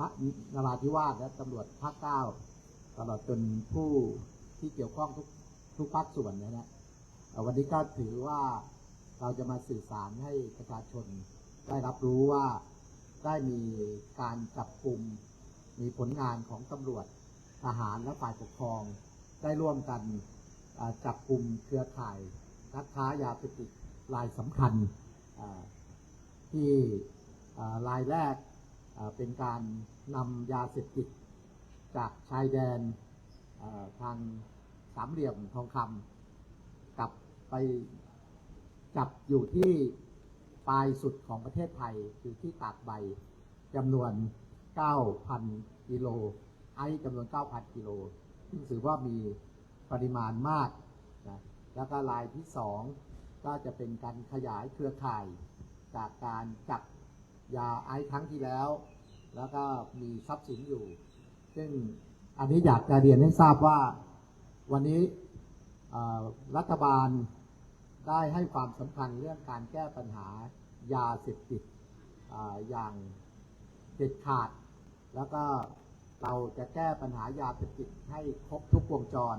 พระนราธิวาสและตำรวจภาคเก้าตลอดจนผู้ที่เกี่ยวข้องทุกทุกภาคส่วนนี่ยนะวันนี้ก็ถือว่าเราจะมาสื่อสารให้ประชาชนได้รับรู้ว่าได้มีการจับกลุ่มมีผลงานของตำรวจทหารและฝ่ายปกครอง ได้ร่วมกันจับกลุ่มเครือข่ายนักค้ายาเสพติดรายสำคัญที่รายแรก เป็นการนำยาเสพติดจากชายแดนทางสามเหลี่ยมทองคำกลับไปจับอยู่ที่ปลายสุดของประเทศไทยคือที่ตากใบจำนวน 9,000 กิโล ไอจำนวน 9,000 กิโล ซึ่งถือว่ามีปริมาณมากนะแล้วก็รายที่สองก็จะเป็นการขยายเครือข่ายจากการจับ ยาไอซ์ครั้งที่แล้ว แล้วก็มีทรัพย์สินอยู่ ซึ่งอันนี้อยากจะเรียนให้ทราบว่าวันนี้รัฐบาลได้ให้ความสำคัญเรื่องการแก้ปัญหายาเสพติดออย่างเด็ดขาด แล้วก็เราจะแก้ปัญหายาเสพติดให้ครบทุกวงจร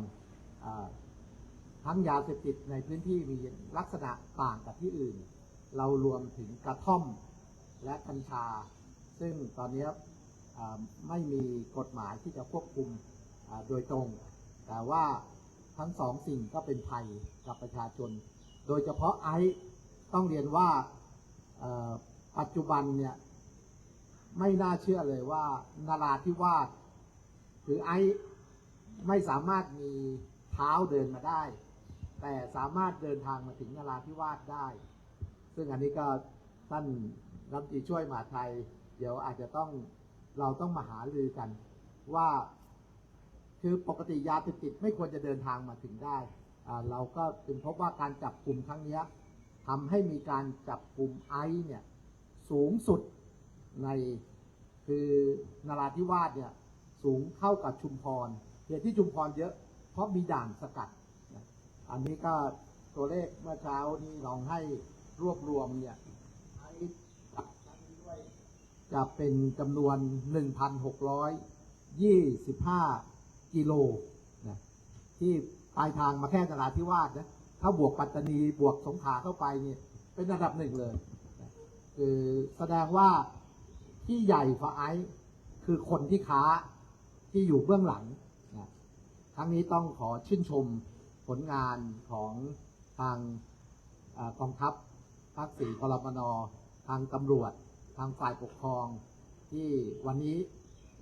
ทั้งยาเสพติดในพื้นที่มีลักษณะต่างกับที่อื่น เรารวมถึงกระท่อม และกัญชา ซึ่งตอนนี้ไม่มีกฎหมายที่จะควบคุมโดยตรง แต่ว่าทั้งสองสิ่งก็เป็นภัยกับประชาชน โดยเฉพาะไอซ์ต้องเรียนว่าปัจจุบันเนี่ยไม่น่าเชื่อเลยว่านาราธิวาสหรือไอซ์ไม่สามารถมีเท้าเดินมาได้ แต่สามารถเดินทางมาถึงนาราธิวาสได้ ซึ่งอันนี้ก็ท่าน รัฐมนตรีช่วยมหาไทย เดี๋ยวอาจจะต้องเราต้องมาหาลือกันว่า คือปกติยาเสพติดไม่ควรจะเดินทางมาถึงได้ เราก็จึงพบว่าการจับกลุ่มครั้งนี้ทำให้มีการจับกลุ่มไอซ์เนี่ยสูงสุดในคือนราธิวาสเนี่ยสูงเท่ากับชุมพรเหตุที่ชุมพรเยอะ เพราะมีด่านสกัด อันนี้ก็ตัวเลขเมื่อเช้านี้ลองให้รวบรวมเนี่ยให้จับกันด้วย จะเป็นจำนวน 1,625 กิโลนะที่ปลายทางมาแค่นราธิวาสนะถ้าบวกปัตตานีบวกสงขลาเข้าไปเนี่ยเป็นระดับหนึ่งเลยคือแสดงว่าที่ใหญ่กว่าไอคือคนที่ค้าที่อยู่เบื้องหลังนะครั้งนี้ต้องขอชื่นชมผลงานของทางกองทัพภาคสี่พลมนทางตำรวจ ทางฝ่ายปกครอง ที่วันนี้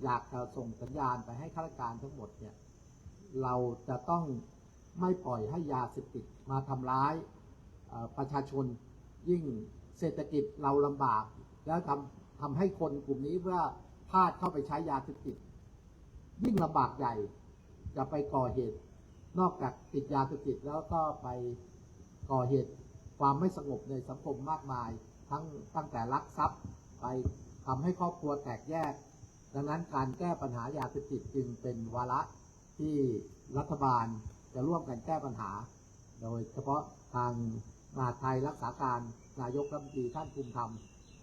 อยากจะส่งสัญญาณไปให้ข้าราชการทั้งหมดเนี่ยเราจะต้องไม่ปล่อยให้ยาเสพติดมาทำร้ายประชาชนยิ่งเศรษฐกิจเราลำบาก แล้วทำทำให้คนกลุ่มนี้เมื่อพลาดเข้าไปใช้ยาเสพติด ยิ่งลำบากใหญ่จะไปก่อเหตุ นอกจากติดยาเสพติดแล้วก็ไปก่อเหตุความไม่สงบในสังคมมากมาย ทั้งตั้งแต่ลักทรัพย์ ไปทำให้ครอบครัวแตกแยก ดังนั้นการแก้ปัญหายาเสพติดจึงเป็นวาระที่รัฐบาลจะร่วมกันแก้ปัญหา โดยเฉพาะทางมหาไทยรักษาการนายกรัฐมนตรีท่านภูมิธรรม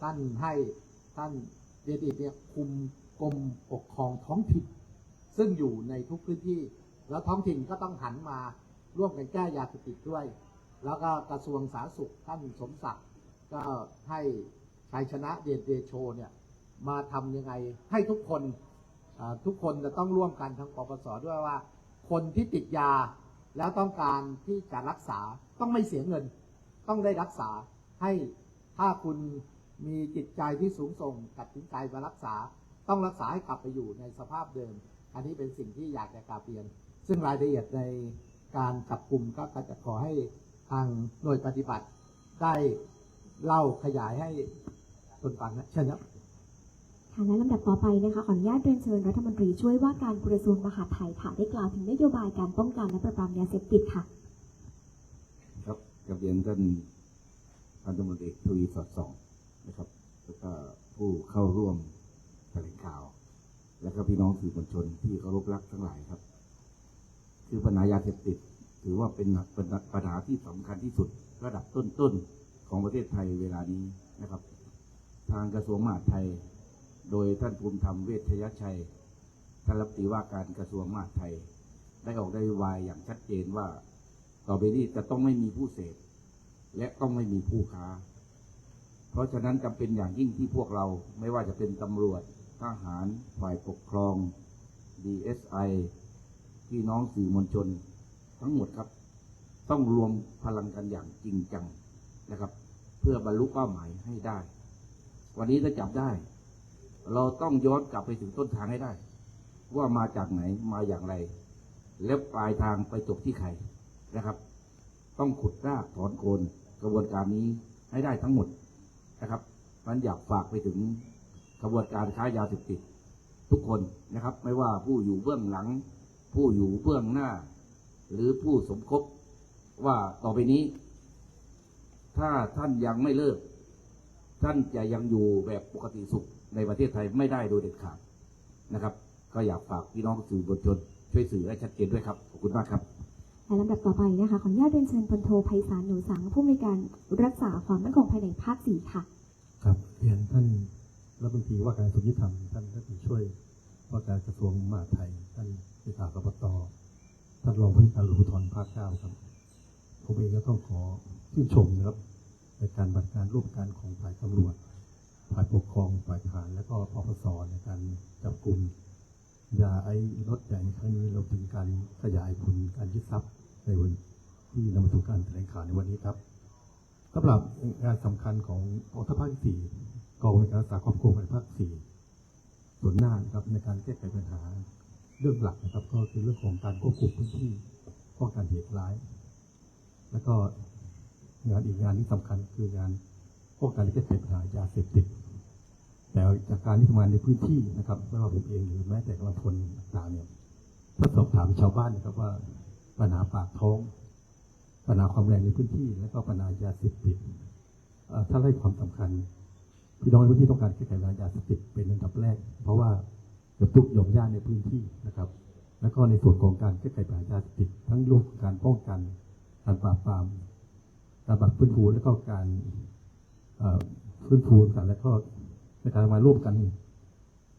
ท่านให้ท่านเดดิตเนี่ยคุมกรมปกครองท้องถิ่นซึ่งอยู่ในทุกพื้นที่ แล้วท้องถิ่นก็ต้องหันมาร่วมกันแก้ยาเสพติดด้วย แล้วก็กระทรวงสาธารณสุขท่านสมศักดิ์ก็ให้ ชัยชนะเดชเดโชเนี่ยมาทำยังไงให้ทุกคนทุกคนจะต้องร่วมกันทั้งปปสด้วยว่า คนที่ติดยาแล้วต้องการที่จะรักษาต้องไม่เสียเงิน ต้องได้รักษาให้ถ้าคุณมีจิตใจที่สูงส่งตัดสินใจมารักษา ต้องรักษาให้กลับไปอยู่ในสภาพเดิม อันนี้เป็นสิ่งที่อยากจะกราบเรียน ซึ่งรายละเอียดในการจับกลุ่มก็จะขอให้ทางหน่วยปฏิบัติได้เล่าขยายให้ คนฟังนะเชิญครับค่ะและลำดับต่อไปนะคะขออนุญาตเรียนเชิญรัฐมนตรีช่วยว่าการกระทรวงมหาดไทยค่ะได้กล่าวถึงนโยบายการป้องกันและปราบปรามยาเสพติดค่ะ ครับกับเรียนท่านพันตำรวจเอกทวีสอดส่องนะครับแล้วก็ผู้เข้าร่วมแถลงข่าว แล้วก็พี่น้องสื่อมวลชนที่เคารพรักทั้งหลายครับ คือปัญหายาเสพติด ถือว่าเป็นเป็นปัญหาที่สำคัญที่สุดระดับต้นๆของประเทศไทยเวลานี้นะครับ ทางกระทรวงมหาดไทย โดยท่านภูมิธรรมเวชยชัยท่านรัฐมนตรีว่าการกระทรวงมหาดไทย ได้ออกนโยบายอย่างชัดเจนว่า ต่อไปนี้จะต้องไม่มีผู้เสพและต้องไม่มีผู้ค้า เพราะฉะนั้นจำเป็นอย่างยิ่งที่พวกเราไม่ว่าจะเป็นตำรวจทหารฝ่ายปกครอง DSI พี่น้องสื่อมวลชน ทั้งหมดครับ ต้องรวมพลังกันอย่างจริงจังนะครับ เพื่อบรรลุเป้าหมายให้ได้ วันนี้ถ้าจับได้ เราต้องย้อนกลับไปถึงต้นทางให้ได้ ว่ามาจากไหนมาอย่างไร แล้วปลายทางไปจบที่ใครนะครับ ต้องขุดรากถอนโคนกระบวนการนี้ให้ได้ทั้งหมดนะครับมันอยากฝากไปถึงกระบวนการค้ายาเสพติดทุกคนนะครับ ไม่ว่าผู้อยู่เบื้องหลัง ผู้อยู่เบื้องหน้า หรือผู้สมคบว่าต่อไปนี้ ถ้าท่านยังไม่เลิก ท่านจะยังอยู่แบบปกติสุขในประเทศไทยไม่ได้โดยเด็ดขาดนะครับ ก็อยากฝากพี่น้องสื่อมวลชนช่วยสื่อให้ชัดเจนด้วยครับ ขอบคุณมากครับและลำดับต่อไปนะคะขออนุญาตเรียนเชิญพลโทไพศาลหนูสังผู้อำนวยการรักษาความมั่นคงภายในภาคสี่ค่ะ ครับเรียนท่านรัฐมนตรีว่าการกระทรวงยุติธรรมท่านรัฐมนตรีช่วยว่าการกระทรวงมหาดไทย ท่านเลขากบตท่านรองผู้การหลวงภูธรภาคเก้าครับผมเองก็ต้องขอชื่นชมนะครับ ในการบัตรการร่วมกันของฝ่ายตำรวจฝ่ายปกครองฝ่ายทหารและก็ปปสในการจับกลุ่มยาไอรถใหญ่ในครั้งนี้เราถึงการขยายผลการยึดทรัพย์ในวันที่นำมาสู่การแถลงข่าวในวันนี้ครับสำหรับงานสำคัญของกองทัพภาคสี่กองในการรักษาความมั่นคงภายในภาคสี่ส่วนหน้านครับในการแก้ไขปัญหาเรื่องหลักนะครับ ก็คือเรื่องของการควบคุมพื้นที่ป้องกันเหตุร้าย แล้วก็ งานอีกงานที่สำคัญคืองานป้องกันและแก้ไขปัญหายาเสพติด แต่จากการที่ทำงานในพื้นที่นะครับไม่ว่าผมเองหรือแม้แต่กำลังพลต่างเนี่ยถ้าสอบถามชาวบ้านนะครับว่าปัญหาปากท้อง ปัญหาความแรงในพื้นที่ และก็ปัญหายาเสพติดถ้าให้ความสำคัญพี่น้องในพื้นที่ต้องการแก้ไขปัญหายาเสพติดเป็นอันดับแรก เพราะว่าเกือบทุกหย่อมย่านในพื้นที่นะครับ แล้วก็ในส่วนของการแก้ไขปัญหายาเสพติดทั้งรื่องของการป้องกันการปราบปราม การบัตรฟื้นฟูและก็การเอ่อฟื้นฟูกันและก็ในการทำงานร่วมกัน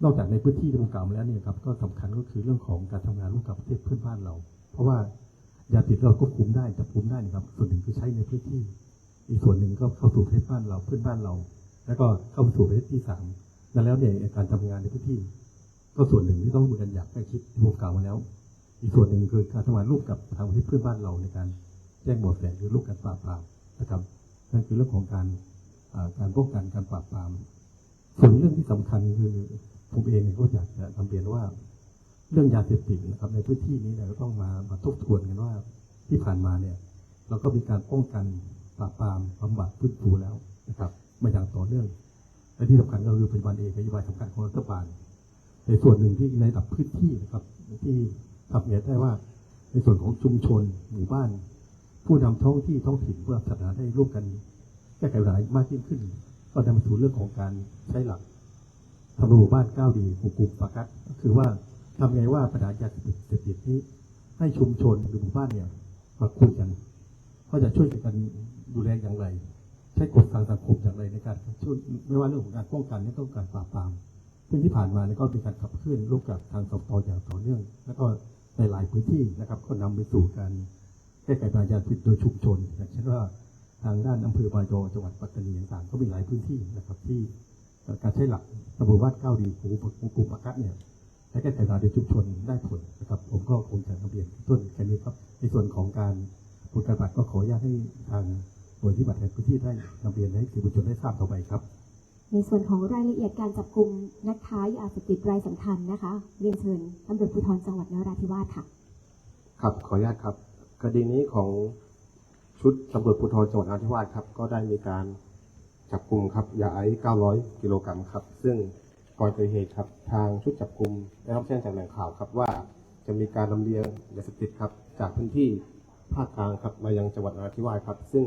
นอกจากในพื้นที่ที่ผมกล่าวมาแล้วเนี่ยครับก็สำคัญก็คือเรื่องของการทำงานร่วมกับประเทศเพื่อนบ้านเรา เพราะว่ายาติดเราควบคุมได้จับคุมได้นะครับ ส่วนหนึ่งคือใช้ในพื้นที่ อีกส่วนหนึ่งก็เข้าสู่ประเทศบ้านเราเพื่อนบ้านเรา แล้วก็เข้าสู่ประเทศที่สามนั้นแล้วเนี่ยการทำงานในพื้นที่ ก็ส่วนหนึ่งที่ต้องร่วมกันอยางใกล้ชิดที่ผมกล่าวมาแล้ว อีกส่วนหนึ่งคือการทำงานร่วมกับทางประเทศเพื่อนบ้านเราในการแจ้งเบาะแสหรือร่วมกันปราบปราม นะครับนั่นคือเรื่องของการการป้องกันการปราบปราม ส่วนเรื่องที่สำคัญคือผมเองเนี่ยก็อยากจะนำเรียนว่า เรื่องยาเสพติดนะครับ ในพื้นที่นี้เราต้องมามาทบทวนกันว่าที่ผ่านมาเนี่ย เราก็มีการป้องกันปราบปรามบำบัดฟื้นฟูแล้วนะครับมาอย่างต่อเนื่องและที่สำคัญก็คือปัจจุบันเองนโยบายสำคัญของรัฐบาลในส่วนหนึ่งที่ในระดับพื้นที่นะครับ ที่ทำเห็นได้ว่าในส่วนของชุมชนหมู่บ้าน ผู้นำท้องที่ท้องถิ่นเพื่อสถานให้ร่วมกันแก้ไขปัญหามากยิ่งขึ้น ก็นำมาสู่เรื่องของการใช้หลักทำระบบบ้านก้าวดีของกลุ่มปากัดก็คือว่าทำไงว่าปัญหายาเสพติดนี้ให้ชุมชนหรือหมู่บ้านเนี่ยมาคุยกันว่าจะช่วยกันดูแลอย่างไร ใช้กฎทางสังคมอย่างไรในการช่วยไม่ว่าเรื่องของการป้องกันและต้องการปราบปรามซึ่งที่ผ่านมาเนี่ยก็มีการขับเคลื่อนร่วมกับทางสปอย่างต่อเนื่อง แล้วก็ในหลายพื้นที่นะครับก็นำไปสู่การ ก้ไขปัญหายาเสพติดโดยชุมชนอย่างเช่นว่าทางด้านอำเภอบายอจังหวัดปัตตานีต่างๆก็มีหลายพื้นที่นะครับ ที่การใช้หลักตำรวจบ้านก้าวดีของกลุ่มอากัดเนี่ยให้แก้ไขปัญหาในชุมชนได้ผลนะครับ ผมก็คงจะนำเรียนต้นแค่นี้ครับ ในส่วนของการผลการบัตรก็ขออนุญาตให้ทางหน่วยที่บัตรในพื้นที่ได้นำเรียนให้สื่อมวลชนได้ทราบต่อไปครับ ในส่วนของรายละเอียดการจับกลุ่มนักค้ายาเสพติดรายสำคัญนะคะ เรียนเชิญตำรวจภูธรจังหวัดนราธิวาสค่ะ ครับขออนุญาตครับ คดีนี้ของชุดตำรวจภูธรจังหวัดนราธิวาสครับ ก็ได้มีการจับกลุ่มครับยาไอซ์900 กิโลกรัมครับ ซึ่งก่อนเกิดเหตุครับทางชุดจับกลุ่มได้รับแจ้งจากแหล่งข่าวครับว่าจะมีการลำเลียงยาเสพติดครับ จากพื้นที่ภาคกลางครับมายังจังหวัดนราธิวาสครับ ซึ่ง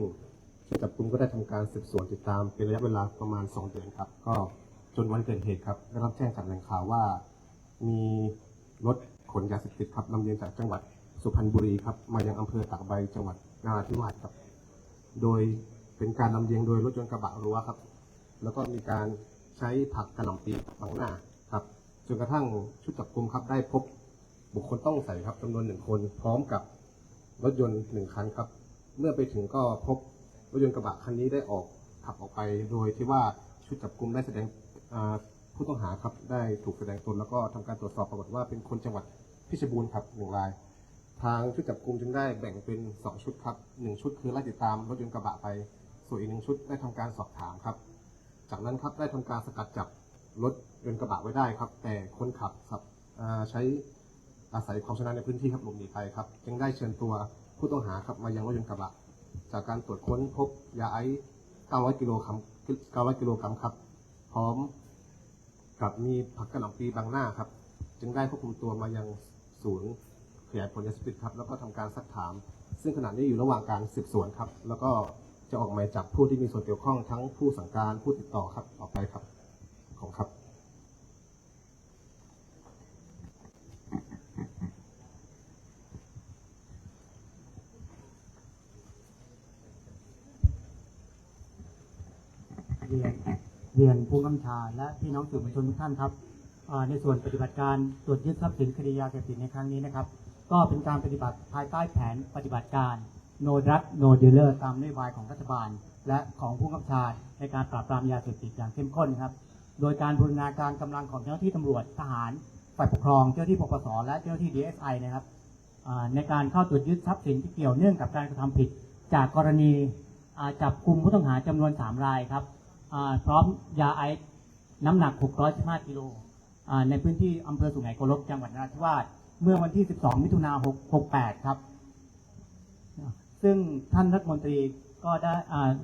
ชุดจับกลุ่มก็ได้ทำการสืบสวนติดตามเป็นระยะเวลาประมาณ 2 เดือนครับ ก็จนวันเกิดเหตุครับได้รับแจ้งจากแหล่งข่าวว่า มีรถขนยาเสพติดครับลำเลียงจากจังหวัด สุพรรณบุรีครับ มายังอำเภอตากใบจังหวัดนราธิวาสครับ โดยเป็นการลำเลียงโดยรถยนต์กระบะรั้วครับ แล้วก็มีการใช้ผักกระหล่ำปีฝังหน้าครับจนกระทั่งชุดจับกลุ่มครับได้พบบุคคลต้องสงสัยครับจำนวนหนึ่งคนพร้อมกับรถยนต์หนึ่งคันครับ เมื่อไปถึงก็พบรถยนต์กระบะคันนี้ได้ออกขับออกไป โดยที่ว่าชุดจับกลุ่มได้แสดงผู้ต้องหาครับได้ถูกแสดงตนแล้วก็ทำการตรวจสอบปรากฏว่าเป็นคนจังหวัดเพชบูรณ์ครับหนึ่งราย ทางชุดจับกลุ่มจึงได้แบ่งเป็น 2 ชุดครับหนึ่งชุดคือไล่ติดตามรถยนต์กระบะไป ส่วนอีกหนึ่งชุดได้ทำการสอบถามครับ จากนั้นครับได้ทำการสกัดจับรถยนต์กระบะไว้ได้ครับ แต่คนขับครับใช้อาศัยความชำนาญในพื้นที่ครับหลบหนีไปครับ จึงได้เชิญตัวผู้ต้องหาครับมายังรถยนต์กระบะ จากการตรวจค้นพบยาไอซ์900กิโลกรัม900กิโลกรัมครับ พร้อมกับมีผักกระหล่ำปีบางหน้าครับ จึงได้ควบคุมตัวมายังศูนย์ ขยายผลยาเสพติดครับแล้วก็ทำการซักถาม ซึ่งขณะนี้อยู่ระหว่างการสืบสวนครับ แล้วก็จะออกหมายจับผู้ที่มีส่วนเกี่ยวข้องทั้งผู้สั่งการผู้ติดต่อครับออกไปครับของครับ เรียนเรียนผู้กำชาและพี่น้องสื่อมวลชนทุกท่านครับในส่วนปฏิบัติการตรวจยึดทรัพย์สินคดียาเสพติดในครั้งนี้นะครับ ก็เป็นการปฏิบัติภายใต้แผนปฏิบัติการ no drug no dealer ตามนโยบายของรัฐบาล และของผู้กำชาในการปราบปรามยาเสพติดอย่างเข้มข้นครับ โดยการบูรณาการกำลังของเจ้าหน้าที่ตำรวจทหารฝ่ายปกครองเจ้าหน้าที่ปปสและเจ้าหน้าที่ DSI นะครับในการเข้าตรวจยึดทรัพย์สินที่เกี่ยวเนื่องกับการกระทำผิด จากกรณีจับกลุ่มผู้ต้องหาจำนวน 3 รายครับพร้อมยาไอซ์น้ำหนัก 615กิโลในพื้นที่อำเภอสุไหงโกลกจังหวัดนราธิวาส เมื่อวันที่ 12 มิถุนา68 ครับ ซึ่งท่านรัฐมนตรีก็ได้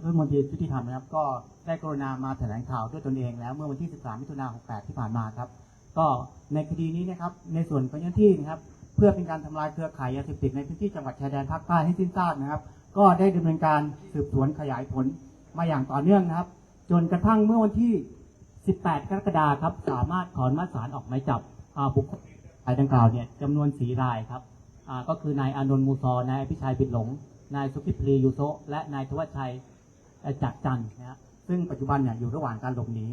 รัฐมนตรียุติธรรมนะครับ ก็ได้กรุณามาแถลงข่าวด้วยตนเองแล้วเมื่อวันที่ 13 มิถุนา68 ที่ผ่านมาครับ ก็ในคดีนี้นะครับ ในส่วนของเจ้าหน้าที่นะครับ เพื่อเป็นการทำลายเครือข่ายยาเสพติดในพื้นที่จังหวัดชายแดนภาคใต้ให้สิ้นซากนะครับ ก็ได้ดำเนินการสืบสวนขยายผลมาอย่างต่อเนื่องนะครับ จนกระทั่งเมื่อวันที่ 18 กรกฎาคมครับ สามารถขออนุมัติศาลออกหมายจับบุคคลายดังกล่าวเนี่ยจำนวนสีรายครับอ่าก็คือนายอานนท์มูซอนายอภิชัยบิดหลง นายสุพิพลียูโซและนายทวัชชัยจักจันทร์นะฮะซึ่งปัจจุบันเนี่ยอยู่ระหว่างการหลบหนี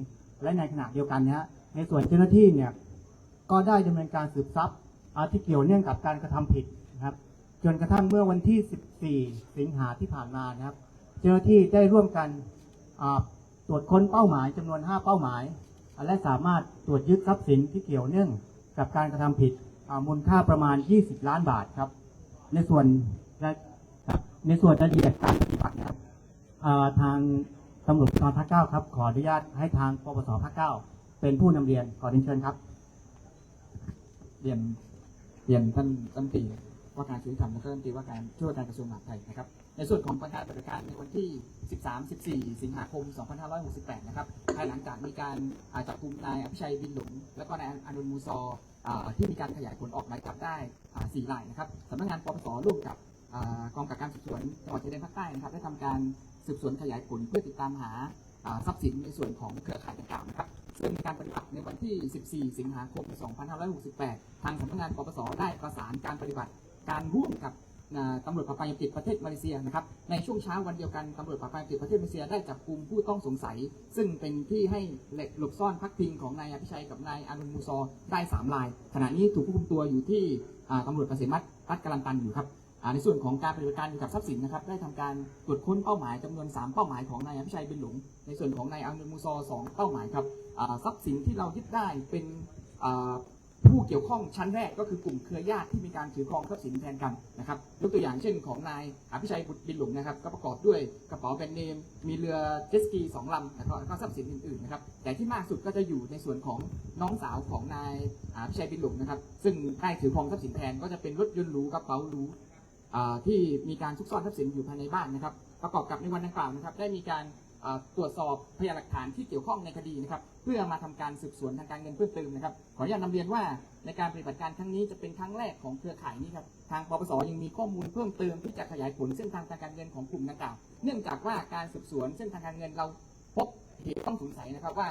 และในขณะเดียวกันเนี่ยในส่วนเจ้าหน้าที่เนี่ยก็ได้ดำเนินการสืบทรัพย์อ่าที่เกี่ยวเนื่องกับการกระทำผิดนะครับจนกระทั่งเมื่อวันที่ 14 สิงหาที่ผ่านมานะครับ เจ้าหน้าที่ได้ร่วมกันอ่าตรวจค้นเป้าหมายจำนวน 5 เป้าหมาย และสามารถตรวจยึดทรัพย์สินที่เกี่ยวเนื่อง กับการกระทำผิดมูลค่าประมาณ 20 ล้านบาทครับ ในส่วนในส่วนรายละเอียดการปฏิบัตินะครับอ่าทางตำรวจภูธรภาคเก้าครับ ขออนุญาตให้ทางปปสภาคเก้าเป็นผู้นำเรียนขอเรียนเชิญครับ เรียนเรียนท่านรัฐมนตรีว่าการกระทรวงยุติธรรมและก็รัฐมนตรีว่าการช่วยการกระทรวงมหาดไทยนะครับ ในส่วนของประกาศปฏิบัติการในวันที่ 13 14 สิงหาคม 2568 นะครับ ภายหลังจากมีการอ่าจับกุมนายอภิชัยบินหลง และก็นายอนุนมูซออที่มีการขยายผลออกหมายจับได้อ่า4รายนะครับสำนักงานปปสร่วมกับอกองกับการสืบสวนจังหวัดชายแดนภาคใต้นะครับได้ทำการสืบสวนขยายผลเพื่อติดตามหาทรัพย์สินในส่วนของเครือข่ายต่างๆนะครับซึ่งมีการปฏิบัติในวันที่ 14 สิงหาคม 2568 ทางสำนักงานปปส ได้ประสานการปฏิบัติการร่วมกับ ตำรวจปราบปรามยาเสพติดประเทศมาเลเซียนะครับในช่วงเช้าวันเดียวกันตำรวจปราบปรามยาเสพติดประเทศมาเลเซียได้จับกลุ่มผู้ต้องสงสัย ซึ่งเป็นที่ให้หลบซ่อนพักพิงของนายอภิชัยกับนายอานุนมูซอได้สามราย ขณะนี้ถูกควบคุมตัวอยู่ที่ตำรวจเกษมรัฐรัฐกาลันตันอยู่ครับในส่วนของการปฏิบัติการเกี่ยวกับทรัพย์สินนะครับได้ทำการตรวจค้นเป้าหมายจำนวน 3 เป้าหมายของนายอภิชัยบินหลง ในส่วนของนายอังเดมูซอสองเป้าหมายครับทรัพย์สินที่เรายึดได้เป็น ผู้เกี่ยวข้องชั้นแรกก็คือกลุ่มเครือญาติที่มีการถือครองทรัพย์สินแทนกันนะครับยกตัวอย่างเช่นของนายอภิชัยบุตรบินหลงนะครับ ก็ประกอบด้วยกระเป๋าแบรนด์เนม มีเรือเจ็ตสกีสองลำแล้วก็ทรัพย์สินอื่นๆนะครับแต่ที่มากสุดก็จะอยู่ในส่วนของน้องสาวของนายอภิชัยบินหลงนะครับ ซึ่งได้ถือครองทรัพย์สินแทนก็จะเป็นรถยนต์หรูกระเป๋าหรูที่มีการซุกซ่อนทรัพย์สินอยู่ภายในบ้านนะครับ ประกอบกับในวันดังกล่าวนะครับ ได้มีการ ตรวจสอบพยานหลักฐานที่เกี่ยวข้องในคดีนะครับเพื่อมาทำการสืบสวนทางการเงินเพิ่มเติมนะครับขออนุญาตนำเรียนว่าในการปฏิบัติการครั้งนี้จะเป็นครั้งแรกของเครือข่ายนี้ครับทางปปสยังมีข้อมูลเพิ่มเติมที่จะขยายผลเส้นทางทางการเงินของกลุ่มดังกล่าวเนื่องจากว่าการสืบสวนเส้นทางการเงินเราพบเหตุต้องสงสัยนะครับว่า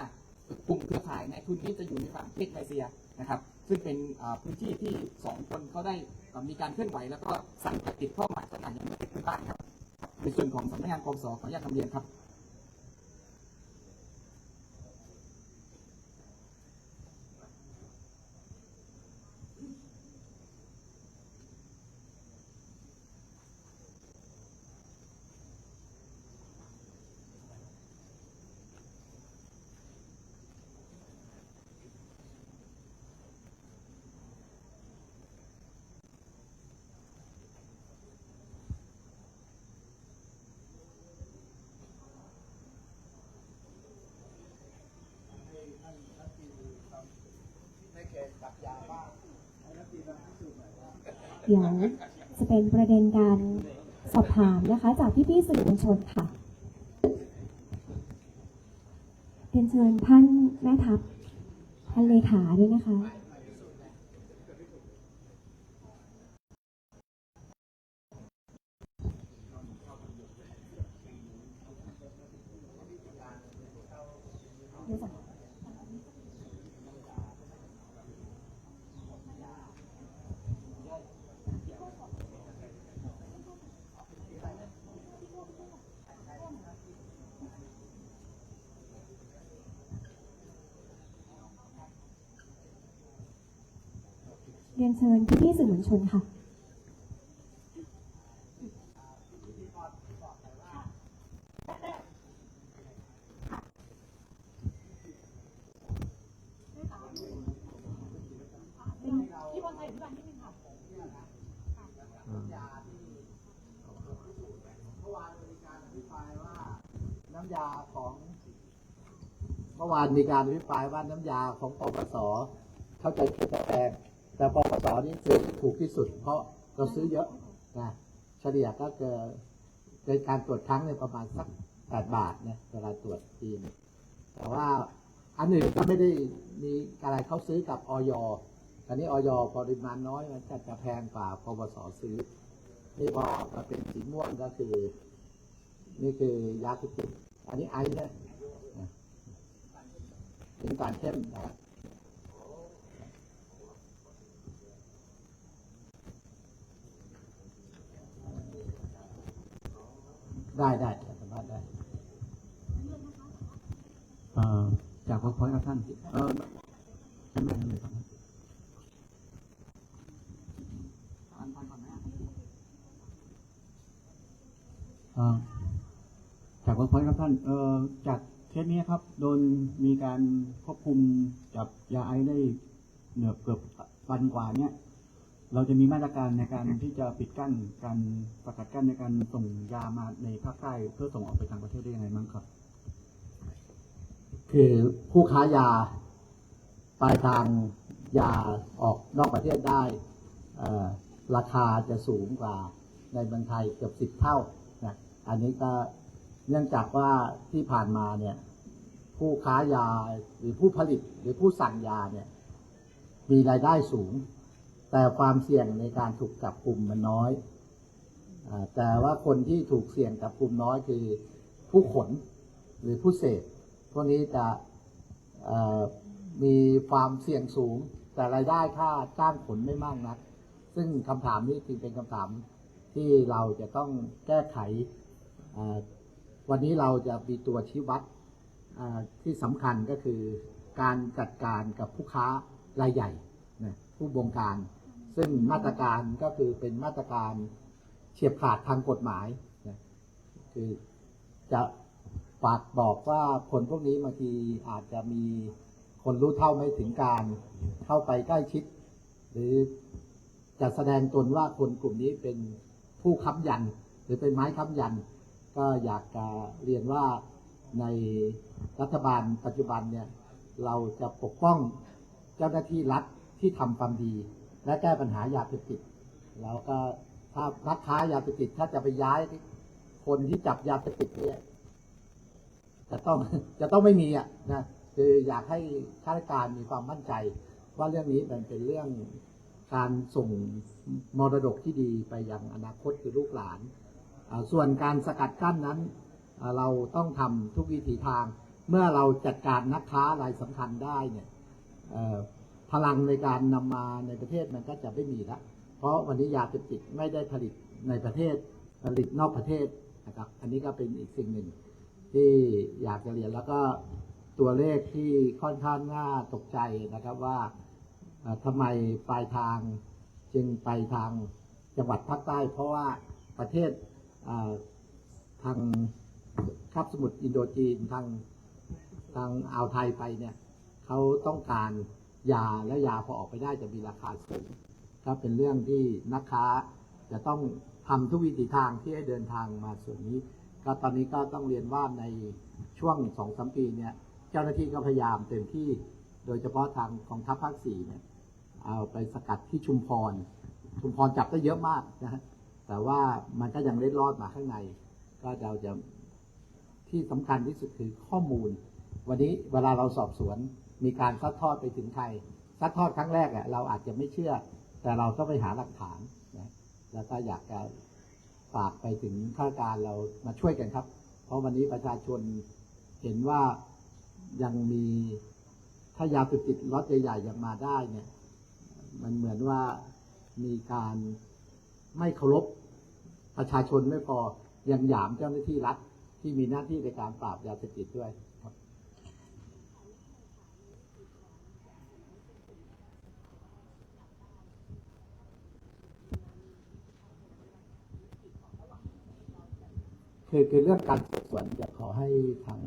กลุ่มเครือข่ายในทุนนี้จะอยู่ในฝั่งเทศมาเซียนะครับซึ่งเป็นพื้นที่ที่สองคนเขาได้มีการเคลื่อนไหวแล้วก็สั่งติดเข้ามาจำหน่ายย่างไม่เป็นบ้านครับในส่วนของสำนักงานปปสขออนุญาตนำเรียนครับ เดี๋ยวจะเป็นประเด็นการสอบถามนะคะ จากพี่ๆสื่อมวลชนค่ะเรียนเชิญท่านแม่ทัพท่านเลขาด้วยนะคะ รียนเชิญพี่ๆสื่อมวลชนค่ะเมื่อวานมีการอภิปรายว่าน้ำยาของ เมื่อวานมีการอภิปรายว่าน้ำยาของปปสเข้าใจผิดแต่แพง แต่ปปสนี่ซื้อถูกที่สุด เพราะเราซื้อเยอะนะเฉลี่ยก็เกินในการตรวจครั้งเนี่ยประมาณสักแปดบาทเนี่ยเวลาตรวจทีนแต่ว่าอันอื่นก็ไม่ได้มีอะไรเขาซื้อกับออยอันนี้ออยปริมาณน้อยมันก็จะแพงกว่าปปสซื้อนี่พอมาเป็นสีม่วงก็คือ นี่คือยาเสพติดอันนี้ไอซ์นะนะเป็นการเข้มนะครับ ได้ได้สามารถได้จากเวิร์กพอยต์ครับท่านเออท่านเลยครับจากเวิร์กพอยต์ครับท่านเอ่อจากเคสนี้ครับ โดนมีการควบคุมจับยาไอได้เหนือเกือบปันกว่าเนี่ย เราจะมีมาตรการในการที่จะปิดกั้นการสกัดกั้นในการส่งยามาในภาคใต้เพื่อส่งออกไปต่างประเทศได้ยังไงบ้างครับ คือผู้ค้ายาปลายทางยาออกนอกประเทศได้ราคาจะสูงกว่าในเมืองไทยเกือบสิบเท่านะอันนี้ก็เนื่องจากว่าที่ผ่านมาเนี่ยผู้ค้ายาหรือผู้ผลิตหรือผู้สั่งยาเนี่ยมีรายได้สูง แต่ความเสี่ยงในการถูกจับกลุ่มมันน้อยอแต่ว่าคนที่ถูกเสี่ยงจับกลุ่มน้อยคือผู้ขนหรือผู้เสพพวกนี้จะมีความเสี่ยงสูง แต่รายได้ค่าจ้างขนไม่มากนัก ซึ่งคำถามนี้จึงเป็นคำถามที่เราจะต้องแก้ไข วันนี้เราจะมีตัวชี้วัดที่สำคัญก็คือการจัดการกับผู้ค้ารายใหญ่ ผู้บงการ ซึ่งมาตรการก็คือเป็นมาตรการเฉียบขาดทางกฎหมายนะคือจะฝากบอกว่าคนพวกนี้บางทีอาจจะมีคนรู้เท่าไม่ถึงการเข้าไปใกล้ชิด หรือจะแสดงตนว่าคนกลุ่มนี้เป็นผู้ค้ำยัน หรือเป็นไม้ค้ำยัน ก็อยากจะเรียนว่าในรัฐบาลปัจจุบันเนี่ยเราจะปกป้องเจ้าหน้าที่รัฐที่ทำความดี และแก้ปัญหายาเสพติดแล้วก็ถ้านักค้ายาเสพติดถ้าจะไปย้ายคนที่จับยาเสพติดเนี่ยจะต้องจะต้องไม่มีอะนะคืออยากให้ข้าราชการมีความมั่นใจ ว่าเรื่องนี้มันเป็นเรื่องการส่งมรดกที่ดีไปยังอนาคตคือลูกหลาน ส่วนการสกัดกั้นนั้น เราต้องทำทุกวิถีทาง เมื่อเราจัดการนักค้ารายสำคัญได้เนี่ย พลังในการนำมาในประเทศมันก็จะไม่มีละเพราะวันนี้ยาเสพติดไม่ได้ผลิตในประเทศผลิตนอกประเทศนะครับ อันนี้ก็เป็นอีกสิ่งหนึ่งที่อยากจะเรียนแล้วก็ตัวเลขที่ค่อนข้างน่าตกใจนะครับว่าเอ่อทำไมปลายทางจึงไปทางจังหวัดภาคใต้ เพราะว่าประเทศทางคาบสมุทรอินโดจีนทางทางอ่าวไทยไปเนี่ยเขาต้องการ ยาและยาพอออกไปได้จะมีราคาสูงครับเป็นเรื่องที่นักค้าจะต้องทำทุกวิถีทางที่ให้เดินทางมาส่วนนี้ ก็ตอนนี้ก็ต้องเรียนว่าในช่วงสองสมปีเนี่ยเจ้าหน้าที่ก็พยายามเต็มที่โดยเฉพาะทางของทัพภาคสี่เนี่ยเอาไปสกัดที่ชุมพร ชุมพรจับได้เยอะมากนะแต่ว่ามันก็ยังเล็ดรอดมาข้างใน ก็เราจะที่สำคัญที่สุดคือข้อมูล วันนี้เวลาเราสอบสวน มีการซัดทอดไปถึงใครซัดทอดครั้งแรกอะเราอาจจะไม่เชื่อ แต่เราก็ไปหาหลักฐานนะแล้วก็อยากจะฝากไปถึงข้าราชการเรามาช่วยกันครับ เพราะวันนี้ประชาชนเห็นว่ายังมีถ้ายาเสพติดล็อตใหญ่ๆยังมาได้เนี่ย มันเหมือนว่ามีการไม่เคารพประชาชนไม่พอยังหยามเจ้าหน้าที่รัฐที่มีหน้าที่ในการปราบยาเสพติดด้วย คือคือเรื่องการสืบสวนจะขอให้ทาง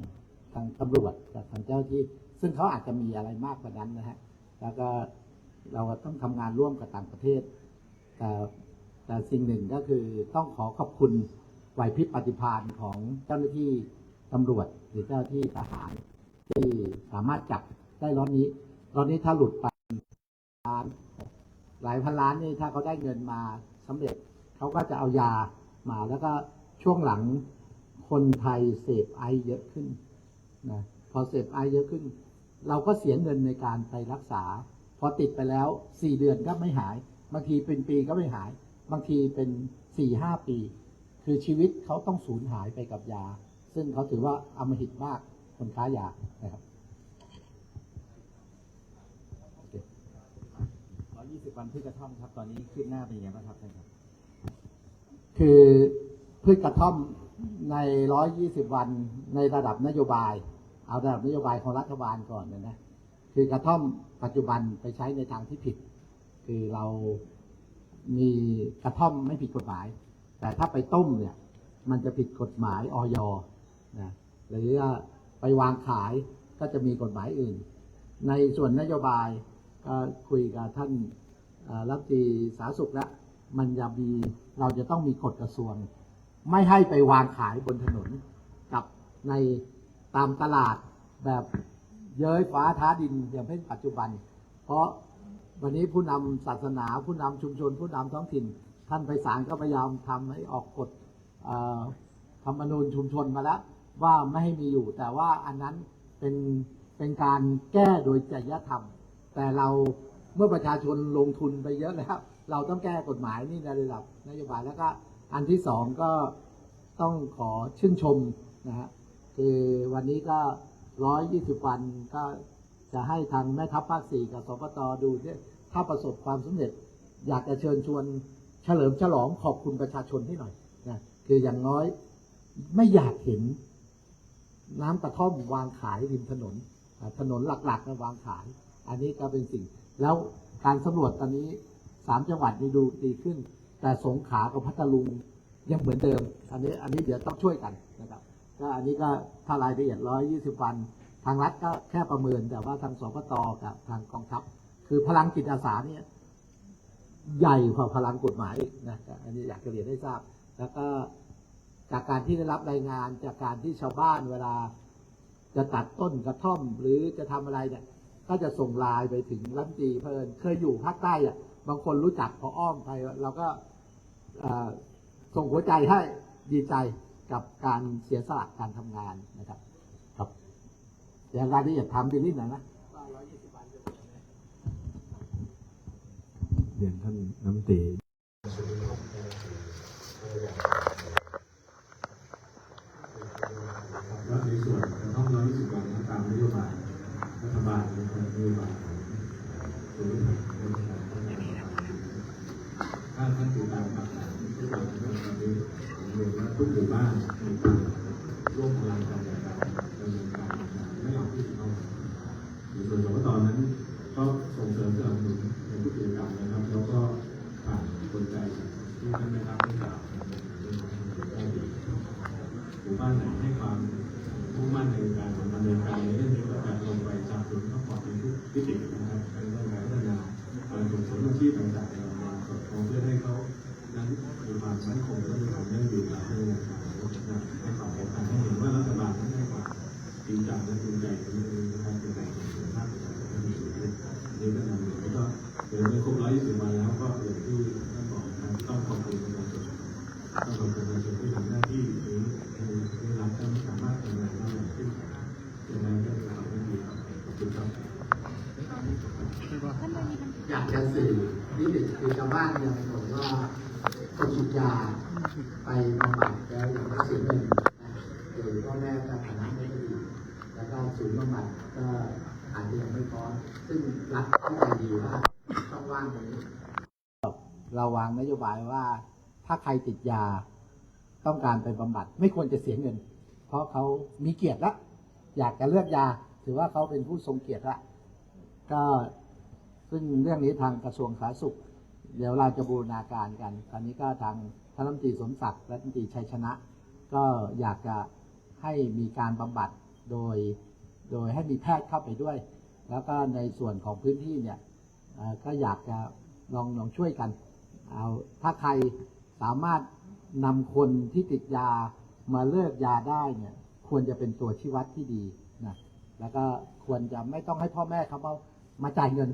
ทางตำรวจกับทางเจ้าที่ ซึ่งเขาอาจจะมีอะไรมากกว่านั้นนะฮะแล้วก็เราต้องทำงานร่วมกับต่างประเทศ แต่แต่สิ่งหนึ่งก็คือต้องขอขอบคุณไหวพริบปฏิภาณของเจ้าหน้าที่ตำรวจหรือเจ้าที่ทหาร ที่สามารถจับได้ร้อบนี้รอบนี้ถ้าหลุดไปล้านหลายพันล้านนี่ถ้าเขาได้เงินมาสำเร็จเขาก็จะเอายามาแล้วก็ช่วงหลัง คนไทยเสพไอซ์เยอะขึ้นนะพอเสพไอซ์เยอะขึ้น เราก็เสียเงินในการไปรักษา พอติดไปแล้วสี่เดือนก็ไม่หาย บางทีเป็นปีก็ไม่หาย บางทีเป็นสี่ห้าปี คือชีวิตเขาต้องสูญหายไปกับยา ซึ่งเขาถือว่าอำมหิตมากคนค้ายานะครับร้อยยี่สิบวันพืชกระท่อมครับ ตอนนี้คืบหน้าเป็นยังไงบ้างครับท่านครับ คือพืชกระท่อม ใน 120 วันในระดับนโยบาย เอาระดับนโยบายของรัฐบาลก่อนนะนะ คือกระท่อมปัจจุบันไปใช้ในทางที่ผิด คือเรามีกระท่อมไม่ผิดกฎหมาย แต่ถ้าไปต้มเนี่ย มันจะผิดกฎหมายออยนะหรือว่าไปวางขายก็จะมีกฎหมายอื่น ในส่วนนโยบายก็คุยกับท่านรัฐมนตรีสาธารณสุขแล้วมันจะมีเราจะต้องมีกฎกระทรวง ไม่ให้ไปวางขายบนถนนกับในตามตลาดแบบเย้ยฟ้าท้าดินอย่างเป็นปัจจุบัน เพราะวันนี้ผู้นำศาสนา ผู้นำชุมชน ผู้นำท้องถิ่น ท่านไพศาลก็พยายามทำให้ออกกฎเอ่อธรรมนูญชุมชนมาแล้ว ว่าไม่ให้มีอยู่ แต่ว่าอันนั้นเป็นเป็นการแก้โดยจริยธรรม แต่เราเมื่อประชาชนลงทุนไปเยอะแล้ว เราต้องแก้กฎหมายนี่ในระดับนโยบายแล้วก็ อันที่สองก็ต้องขอชื่นชมนะฮะคือวันนี้ก็ร้อยยี่สิบวันก็จะให้ทางแม่ทัพภาคสี่กับสปตดูเนี่ยถ้าประสบความสำเร็จ อยากจะเชิญชวนเฉลิมฉลองขอบคุณประชาชนให้หน่อยนะคืออย่างน้อยไม่อยากเห็น น้ำกระท่อมวางขายริมถนน ถนนหลักๆวางขาย อันนี้ก็เป็นสิ่ง แล้วการสำรวจตอนนี้สามจังหวัดมีดูดีขึ้น แต่สงขลากับพัทลุงยังเหมือนเดิม อันนี้อันนี้เดี๋ยวต้องช่วยกันนะครับ ก็อันนี้ก็ถ้ารายละเอียดร้อยยี่สิบวัน ทางรัฐก็แค่ประเมินแต่ว่าทางสปตกับทางกองทัพ คือพลังจิตอาสาเนี่ยใหญ่กว่าพลังกฎหมายนะอันนี้อยากจะเรียนให้ทราบ แล้วก็จากการที่ได้รับรายงานจากการที่ชาวบ้านเวลาจะตัดต้นกระท่อมหรือจะทำอะไรเนี่ยก็จะส่งลน์ไปถึงรัฐมนตรีเพลินเคยอยู่ภาคใต้อะ บางคนรู้จักพออ้อมไปเราก็เอ่อส่งหัวใจให้ดีใจกับการเสียสละการทำงานนะครับ ครับอย่างรายละเอียดทำดีนิดหน่อยนะเรียนท่านน้ำตรีว่าในส่วนของห้องร้อยสิบวันตามนโยบายรัฐบาลนะครับนโยบายของศูนย์ราชการถ้าท่านติดตามข่าวสารทุกวันทุกวั นตอนนี้ผมเรียนว่าทุกหมู่บ้านมีการร่วมพลังกันในการดำเนินการไม่เอาที่เข้าในส่วนของตอนนั้นก็ส่งเสริมสนับสนุนในทุกกิจกรรมนะครับ แล้วก็ผ่านกลไกที่ท่านได้รับได้กล่าว ครติดยา ต้องการไปบำบัด ไม่ควรจะเสียเงิน เพราะเขามีเกียรติละอยากจะเลือกยา ถือว่าเขาเป็นผู้ทรงเกียรติละก็ซึ่งเรื่องนี้ทางกระทรวงสาธารณสุข เดี๋ยวเราจะบูรณาการกัน ตอนนี้ก็ทางท่านรัฐมนตรีสมศักดิ์และรัฐมนตรีชัยชนะ ก็อยากจะให้มีการบำบัดโดย โดยให้มีแพทย์เข้าไปด้วย แล้วก็ในส่วนของพื้นที่เนี่ยก็อยากจะลองลองช่วยกัน เอาถ้าใคร สามารถนำคนที่ติดยามาเลิกยาได้เนี่ย ควรจะเป็นตัวชี้วัดที่ดีนะแล้วก็ควรจะไม่ต้องให้พ่อแม่เขามามาจ่ายเงิน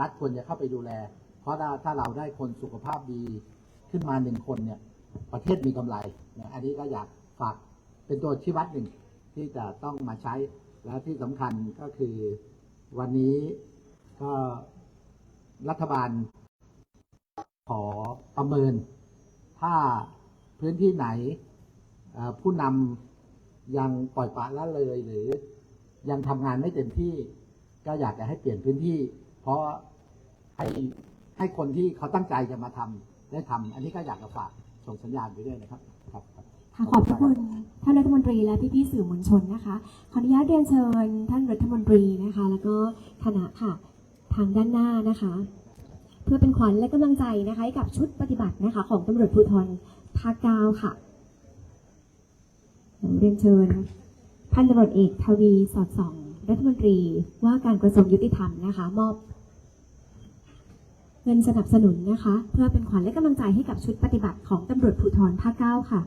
รัฐควรจะเข้าไปดูแล เพราะถ้าถ้าเราได้คนสุขภาพดีขึ้นมาหนึ่งคนเนี่ย ประเทศมีกำไรนะอันนี้ก็อยากฝากเป็นตัวชี้วัดหนึ่งที่จะต้องมาใช้ และที่สำคัญก็คือวันนี้ก็รัฐบาลขอประเมิน ถ้าพื้นที่ไหนผู้นำยังปล่อยปละละเลย หรือยังทำงานไม่เต็มที่ ก็อยากจะให้เปลี่ยนพื้นที่ เพราะให้ให้คนที่เขาตั้งใจจะมาทำได้ทำอันนี้ก็อยากจะฝากส่งสัญญาณไปด้วยนะครับครับครับค่ะขอบพระคุณท่านรัฐมนตรีและพี่ๆสื่อมวลชนนะคะ ขออนุญาตเรียนเชิญท่านรัฐมนตรีนะคะ แล้วก็คณะค่ะ ทางด้านหน้านะคะ เพื่อเป็นขวัญและกำลังใจนะคะให้กับชุดปฏิบัตินะคะ ของตำรวจภูธรภาคเก้าค่ะเรียนเชิญพันตำรวจเอกทวีสอดส่อง รัฐมนตรีว่าการกระทรวงยุติธรรมนะคะ มอบ เงินสนับสนุนนะคะ เพื่อเป็นขวัญและกำลังใจให้กับชุดปฏิบัติของตำรวจภูธรภาคเก้าค่ะ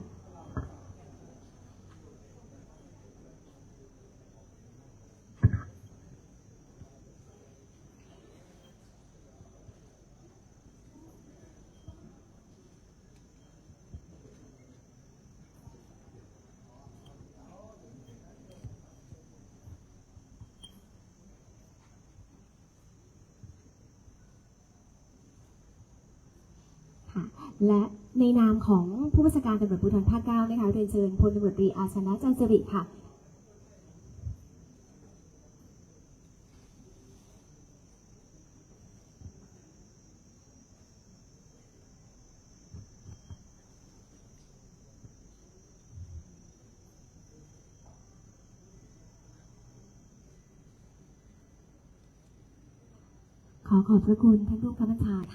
ค่ะและในนามของผู้บัญชาการตำรวจภูธรภาคเก้านะคะเรียนเชิญพลตำรวจตรีอาสนะจันทริค่ะขอขอบพระคุณท่านผู้บังคับบัญชาค่ะ